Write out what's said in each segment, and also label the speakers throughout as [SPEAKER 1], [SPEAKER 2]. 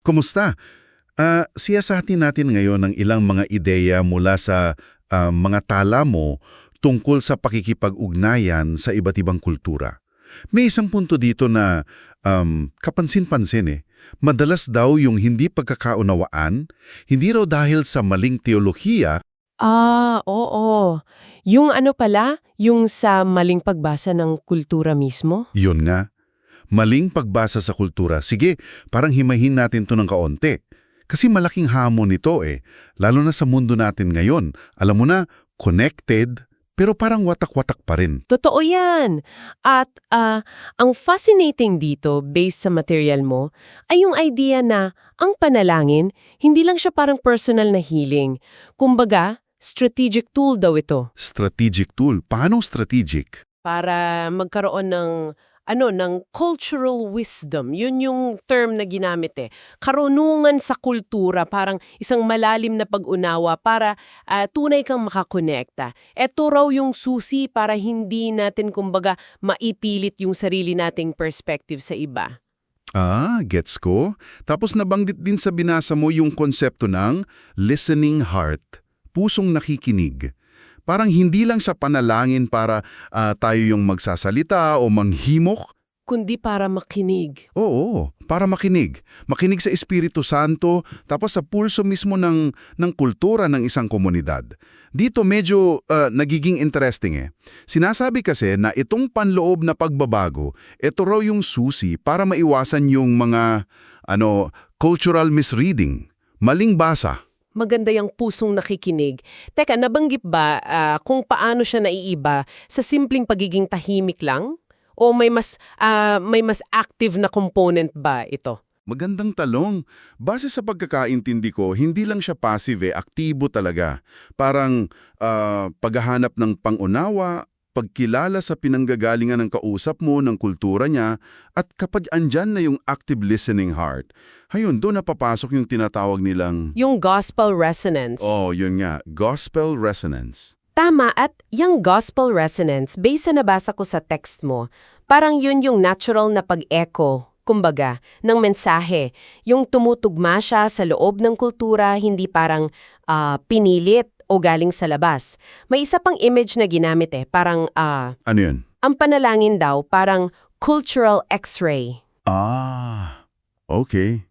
[SPEAKER 1] Kumusta? Ah, siyasatin natin ngayon ng ilang mga ideya mula sa ah, mga tala mo tungkol sa pakikipag-ugnayan sa iba't ibang kultura. May isang punto dito na um, kapansin-pansin eh. Madalas daw yung hindi pagkakaunawaan, hindi raw dahil sa maling teolohiya,
[SPEAKER 2] Ah, oo. Yung ano pala, yung sa maling pagbasa ng kultura mismo?
[SPEAKER 1] yun nga. Maling pagbasa sa kultura. Sige, parang himahin natin to ng kaonte. Kasi malaking hamon nito eh, lalo na sa mundo natin ngayon. Alam mo na, connected, pero parang watak-watak pa rin.
[SPEAKER 2] Totoo yan. At ah, ang fascinating dito, based sa material mo, ay yung idea na ang panalangin, hindi lang siya parang personal na healing. Kumbaga, strategic tool daw ito.
[SPEAKER 1] Strategic tool. Paano strategic?
[SPEAKER 2] Para magkaroon ng ano ng cultural wisdom. Yun yung term na ginamit eh. Karunungan sa kultura, parang isang malalim na pag-unawa para ah, tunay kang makakonekta. Ito raw yung susi para hindi natin kumbaga maipilit yung sarili nating perspective sa iba.
[SPEAKER 1] Ah, gets ko. Tapos nabanggit din sa binasa mo yung konsepto ng listening heart, pusong nakikinig. Parang hindi lang sa panalangin para ah, tayo yung magsasalita o manghimok.
[SPEAKER 2] Kundi para makinig.
[SPEAKER 1] Oo, para makinig. Makinig sa Espiritu Santo, tapos sa pulso mismo ng, ng kultura ng isang komunidad. Dito medyo ah, nagiging interesting eh. Sinasabi kasi na itong panloob na pagbabago, ito raw yung susi para maiwasan yung mga ano, cultural misreading, maling basa.
[SPEAKER 2] Maganda yung pusong nakikinig. Teka, nabanggit ba ah, kung paano siya naiiba sa simpleng pagiging tahimik lang? O may mas ah, may mas active na component ba ito?
[SPEAKER 1] Magandang talong. Base sa pagkakaintindi ko, hindi lang siya passive eh, aktibo talaga. Parang ah, paghahanap ng pangunawa, pagkilala sa pinanggagalingan ng kausap mo, ng kultura niya, at kapag andyan na yung active listening heart, hayun, doon napapasok yung tinatawag nilang,
[SPEAKER 2] Yung gospel resonance.
[SPEAKER 1] oh, yun nga, gospel resonance.
[SPEAKER 2] Tama at yung gospel resonance, based sa nabasa ko sa text mo, parang yun yung natural na pag-echo, kumbaga, ng mensahe. Yung tumutugma siya sa loob ng kultura, hindi parang ah, pinilit o galing sa labas. May isa pang image na ginamit eh, parang ah,
[SPEAKER 1] Ano yun?
[SPEAKER 2] ang panalangin daw parang cultural x-ray.
[SPEAKER 1] Ah, okay.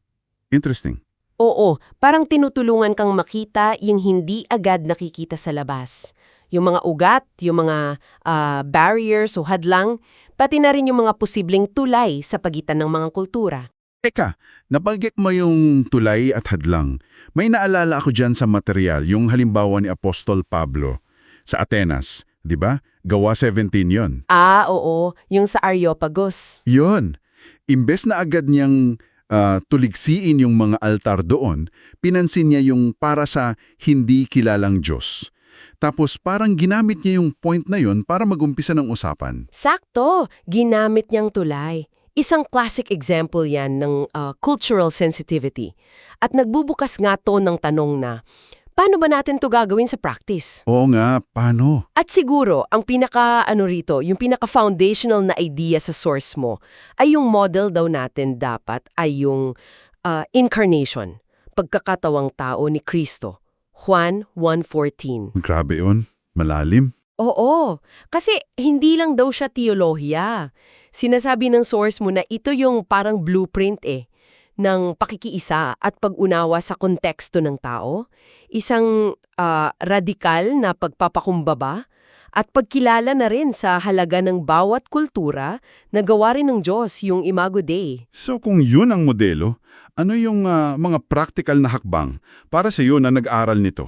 [SPEAKER 1] Interesting.
[SPEAKER 2] Oo, parang tinutulungan kang makita yung hindi agad nakikita sa labas. Yung mga ugat, yung mga ah, barriers o hadlang, pati na rin yung mga posibleng tulay sa pagitan ng mga kultura.
[SPEAKER 1] Teka, nabanggit mo yung tulay at hadlang. May naalala ako dyan sa material, yung halimbawa ni Apostol Pablo sa Atenas, di ba? Gawa 17 yon.
[SPEAKER 2] Ah, oo, yung sa Areopagus.
[SPEAKER 1] Yun. Imbes na agad niyang ah, tuligsiin yung mga altar doon, pinansin niya yung para sa hindi kilalang Diyos. Tapos parang ginamit niya yung point na yun para magumpisa ng usapan.
[SPEAKER 2] Sakto, ginamit niyang tulay. Isang classic example yan ng ah, cultural sensitivity. At nagbubukas nga to ng tanong na, paano ba natin to gagawin sa practice?
[SPEAKER 1] Oo nga, paano?
[SPEAKER 2] At siguro, ang pinaka ano rito, yung pinaka foundational na idea sa source mo ay yung model daw natin dapat ay yung ah, incarnation, pagkakatawang tao ni Kristo. Juan 1:14.
[SPEAKER 1] Grabe yun. Malalim.
[SPEAKER 2] Oo, kasi hindi lang daw siya teolohiya. Sinasabi ng source mo na ito yung parang blueprint eh ng pakikiisa at pag-unawa sa konteksto ng tao, isang ah, radikal na pagpapakumbaba at pagkilala na rin sa halaga ng bawat kultura na gawa rin ng Diyos yung Imago Dei.
[SPEAKER 1] So kung yun ang modelo, ano yung ah, mga practical na hakbang para sa iyo na nag-aral nito?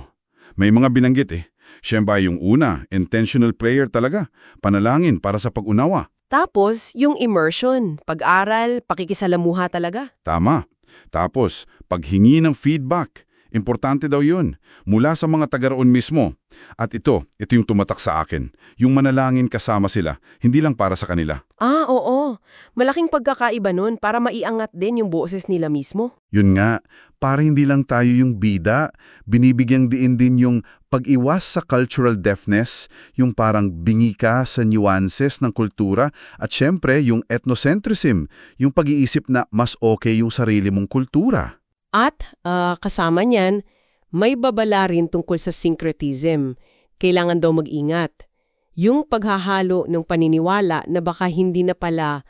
[SPEAKER 1] May mga binanggit eh. Siyempre yung una, intentional prayer talaga, panalangin para sa pag-unawa.
[SPEAKER 2] Tapos, yung immersion, pag-aral, pakikisalamuha talaga.
[SPEAKER 1] Tama. Tapos, paghingi ng feedback. Importante daw yun, mula sa mga taga-roon mismo. At ito, ito yung tumatak sa akin. Yung manalangin kasama sila, hindi lang para sa kanila.
[SPEAKER 2] Ah, oo. Malaking pagkakaiba nun para maiangat din yung boses nila mismo.
[SPEAKER 1] Yun nga, para hindi lang tayo yung bida, binibigyang diin din yung pag-iwas sa cultural deafness, yung parang bingi ka sa nuances ng kultura, at syempre yung ethnocentrism, yung pag-iisip na mas okay yung sarili mong kultura.
[SPEAKER 2] At ah, kasama niyan, may babala rin tungkol sa syncretism. Kailangan daw mag-ingat. Yung paghahalo ng paniniwala na baka hindi na pala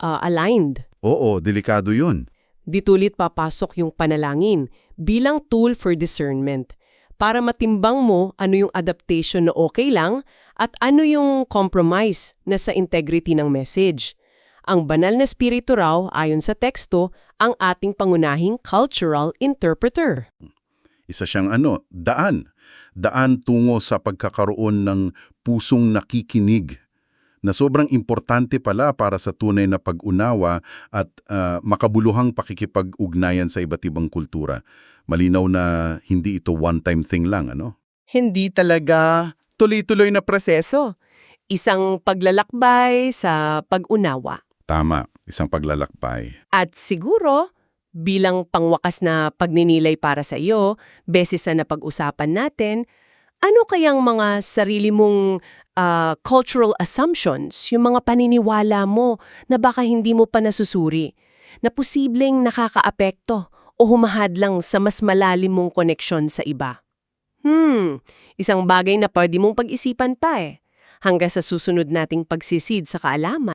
[SPEAKER 2] ah, aligned.
[SPEAKER 1] Oo, delikado yun.
[SPEAKER 2] Ditulit papasok yung panalangin bilang tool for discernment para matimbang mo ano yung adaptation na okay lang at ano yung compromise na sa integrity ng message. Ang banal na spirito raw, ayon sa teksto, ang ating pangunahing cultural interpreter.
[SPEAKER 1] Isa siyang ano, daan. Daan tungo sa pagkakaroon ng pusong nakikinig na sobrang importante pala para sa tunay na pag-unawa at ah, makabuluhang pakikipag-ugnayan sa iba't ibang kultura. Malinaw na hindi ito one-time thing lang, ano?
[SPEAKER 2] Hindi talaga tuloy-tuloy na proseso. Isang paglalakbay sa pag-unawa.
[SPEAKER 1] Tama, isang paglalakbay.
[SPEAKER 2] At siguro, bilang pangwakas na pagninilay para sa iyo, beses na napag-usapan natin, ano kayang mga sarili mong ah, cultural assumptions, yung mga paniniwala mo na baka hindi mo pa nasusuri, na posibleng nakakaapekto o humahad lang sa mas malalim mong koneksyon sa iba? Hmm, isang bagay na pwede mong pag-isipan pa eh, hanggang sa susunod nating pagsisid sa kaalaman.